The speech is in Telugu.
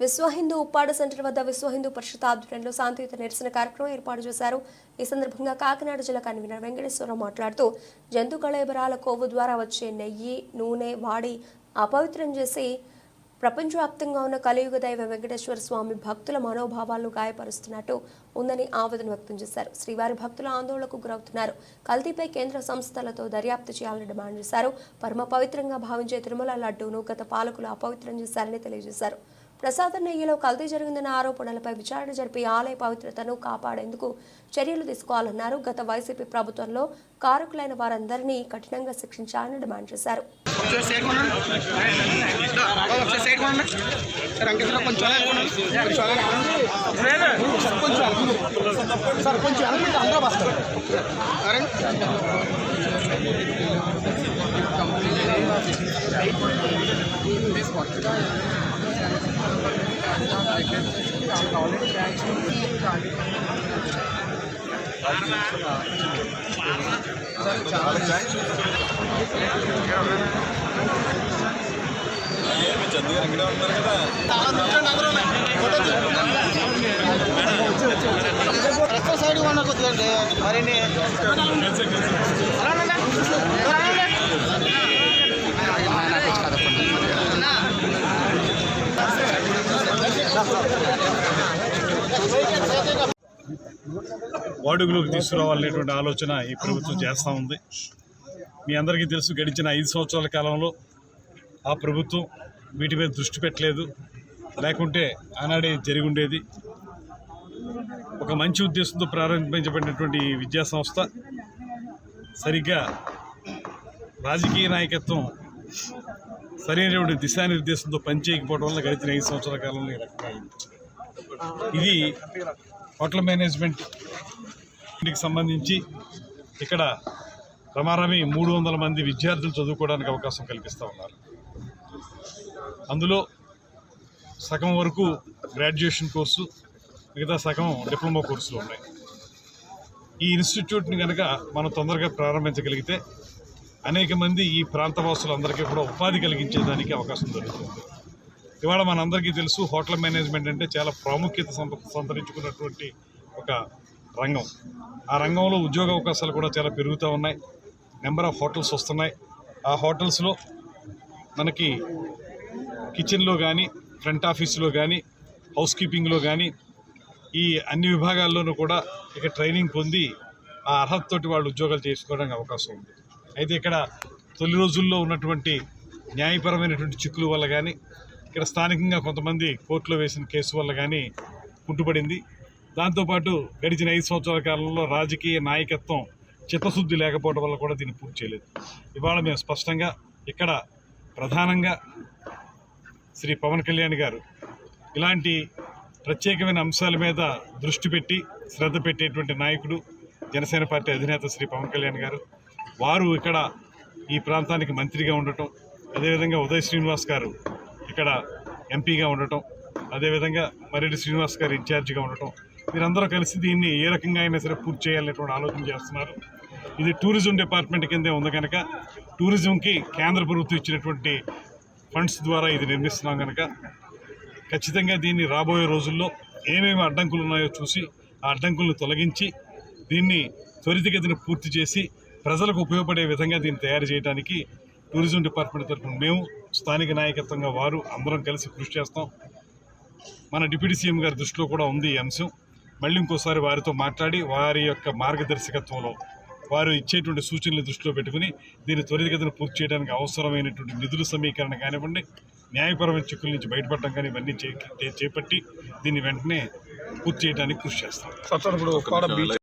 విశ్వ హిందూ ఉప్పాడ సెంటర్ వద్ద విశ్వ హిందూ పరిషత్ ఆధ్వర్యంలో శాంతియుత నిరసన కార్యక్రమం ఏర్పాటు చేశారు. ఈ సందర్భంగా కాకినాడ జిల్లా కన్వీనర్ వెంకటేశ్వరరావు మాట్లాడుతూ జంతు కళేబరాల కొవ్వు ద్వారా వచ్చే నెయ్యి నూనె వాడి అపవిత్రం చేసి ప్రపంచవ్యాప్తంగా ఉన్న కలియుగ దైవ వెంకటేశ్వర స్వామి భక్తుల మనోభావాలను గాయపరుస్తున్నట్టు ఉందని ఆవేదన వ్యక్తం చేశారు. శ్రీవారి భక్తుల ఆందోళనకు గురవుతున్నారు. కల్తీపై కేంద్ర సంస్థలతో దర్యాప్తు చేయాలని డిమాండ్ చేశారు. పరమ పవిత్రంగా భావించే తిరుమల లడ్డూను గత పాలకులు అపవిత్రం చేశారని తెలియజేశారు. ప్రసాద నెయ్యిలో కల్తీ జరిగిందన్న ఆరోపణలపై విచారణ జరిపి ఆలయ పవిత్రతను కాపాడేందుకు చర్యలు తీసుకోవాలన్నారు. గత వైసీపీ ప్రభుత్వంలో కారకులైన వారందరినీ కఠినంగా శిక్షించాలని డిమాండ్ చేశారు. కొంచెం సైడ్ కొనండి ఒకసారి సార్ అంకితరావు కొంచెం వెనక్కి మరిన్ని తీసుకురావాలనేటువంటి ఆలోచన ఈ ప్రభుత్వం చేస్తూ ఉంది. మీ అందరికీ తెలుసు గడిచిన ఐదు సంవత్సరాల కాలంలో ఆ ప్రభుత్వం వీటి మీద దృష్టి పెట్టలేదు. లేకుంటే ఆనాడే జరిగి ఉండేది ఒక మంచి ఉద్దేశంతో ప్రారంభించబడినటువంటి విద్యా సంస్థ సరిగ్గా రాజకీయ నాయకత్వం సరైనటువంటి దిశానిర్దేశంతో పనిచేయకపోవడం వల్ల గడిచిన ఐదు సంవత్సరాల కాలంలో ఈ రకంగా అయింది. ఇది హోటల్ మేనేజ్మెంట్ దీనికి సంబంధించి ఇక్కడ రమారమి మూడు వందల మంది విద్యార్థులు చదువుకోవడానికి అవకాశం కల్పిస్తూ ఉన్నారు. అందులో సగం వరకు గ్రాడ్యుయేషన్ కోర్సు మిగతా సగం డిప్లొమా కోర్సులు ఉన్నాయి. ఈ ఇన్స్టిట్యూట్ని కనుక మనం తొందరగా ప్రారంభించగలిగితే అనేక మంది ఈ ప్రాంత వాసులందరికీ కూడా ఉపాధి కలిగించేదానికి అవకాశం దొరుకుతుంది. ఇవాళ మనందరికీ తెలుసు హోటల్ మేనేజ్మెంట్ అంటే చాలా ప్రాముఖ్యత సంతరించుకున్నటువంటి ఒక రంగం. ఆ రంగంలో ఉద్యోగ అవకాశాలు కూడా చాలా పెరుగుతూ ఉన్నాయి. నెంబర్ ఆఫ్ హోటల్స్ వస్తున్నాయి. ఆ హోటల్స్లో మనకి కిచెన్లో కానీ ఫ్రంట్ ఆఫీస్లో కానీ హౌస్ కీపింగ్లో కానీ ఈ అన్ని విభాగాల్లోనూ కూడా ఇక ట్రైనింగ్ పొంది ఆ అర్హతతోటి వాళ్ళు ఉద్యోగాలు చేసుకోవడానికి అవకాశం ఉంది. అయితే ఇక్కడ తొలి రోజుల్లో ఉన్నటువంటి న్యాయపరమైనటువంటి చిక్కుల వల్ల కానీ ఇక్కడ స్థానికంగా కొంతమంది కోర్టులో వేసిన కేసు వల్ల కానీ కుంటుపడింది. దాంతోపాటు గడిచిన ఐదు సంవత్సరాల కాలంలో రాజకీయ నాయకత్వం చిత్తశుద్ధి లేకపోవడం వల్ల కూడా దీన్ని పూర్తి చేయలేదు. ఇవాళ మేము స్పష్టంగా ఇక్కడ ప్రధానంగా శ్రీ పవన్ కళ్యాణ్ గారు ఇలాంటి ప్రత్యేకమైన అంశాల మీద దృష్టి పెట్టి శ్రద్ధ పెట్టేటువంటి నాయకుడు జనసేన పార్టీ అధినేత శ్రీ పవన్ కళ్యాణ్ గారు. వారు ఇక్కడ ఈ ప్రాంతానికి మంత్రిగా ఉండటం అదేవిధంగా ఉదయ్ శ్రీనివాస్ గారు ఇక్కడ ఎంపీగా ఉండటం అదేవిధంగా మరెడ్డి శ్రీనివాస్ గారు ఇన్ఛార్జిగా ఉండటం వీరందరూ కలిసి దీన్ని ఏ రకంగా అయినా సరే పూర్తి చేయాలనేటువంటి ఆలోచన చేస్తున్నారు. ఇది టూరిజం డిపార్ట్మెంట్ కిందే ఉంది కనుక టూరిజంకి కేంద్ర ప్రభుత్వం ఇచ్చినటువంటి ఫండ్స్ ద్వారా ఇది నిర్మిస్తున్నాం కనుక ఖచ్చితంగా దీన్ని రాబోయే రోజుల్లో ఏమేమి అడ్డంకులు ఉన్నాయో చూసి ఆ అడ్డంకులను తొలగించి దీన్ని త్వరితగతిన పూర్తి చేసి ప్రజలకు ఉపయోగపడే విధంగా దీన్ని తయారు చేయడానికి టూరిజం డిపార్ట్మెంట్ తరఫున మేము స్థానిక నాయకత్వంగా వారు అందరం కలిసి కృషి చేస్తాం. మన డిప్యూటీ సీఎం గారి దృష్టిలో కూడా ఉంది ఈ అంశం. మళ్ళీ ఇంకోసారి వారితో మాట్లాడి వారి యొక్క మార్గదర్శకత్వంలో వారు ఇచ్చేటువంటి సూచనలు దృష్టిలో పెట్టుకుని దీన్ని త్వరితగతిన పూర్తి చేయడానికి అవసరమైనటువంటి నిధుల సమీకరణ కానివ్వండి న్యాయపరమైన చిక్కుల నుంచి బయటపడటం కానీ ఇవన్నీ చేపట్టి దీన్ని వెంటనే పూర్తి చేయడానికి కృషి చేస్తాం.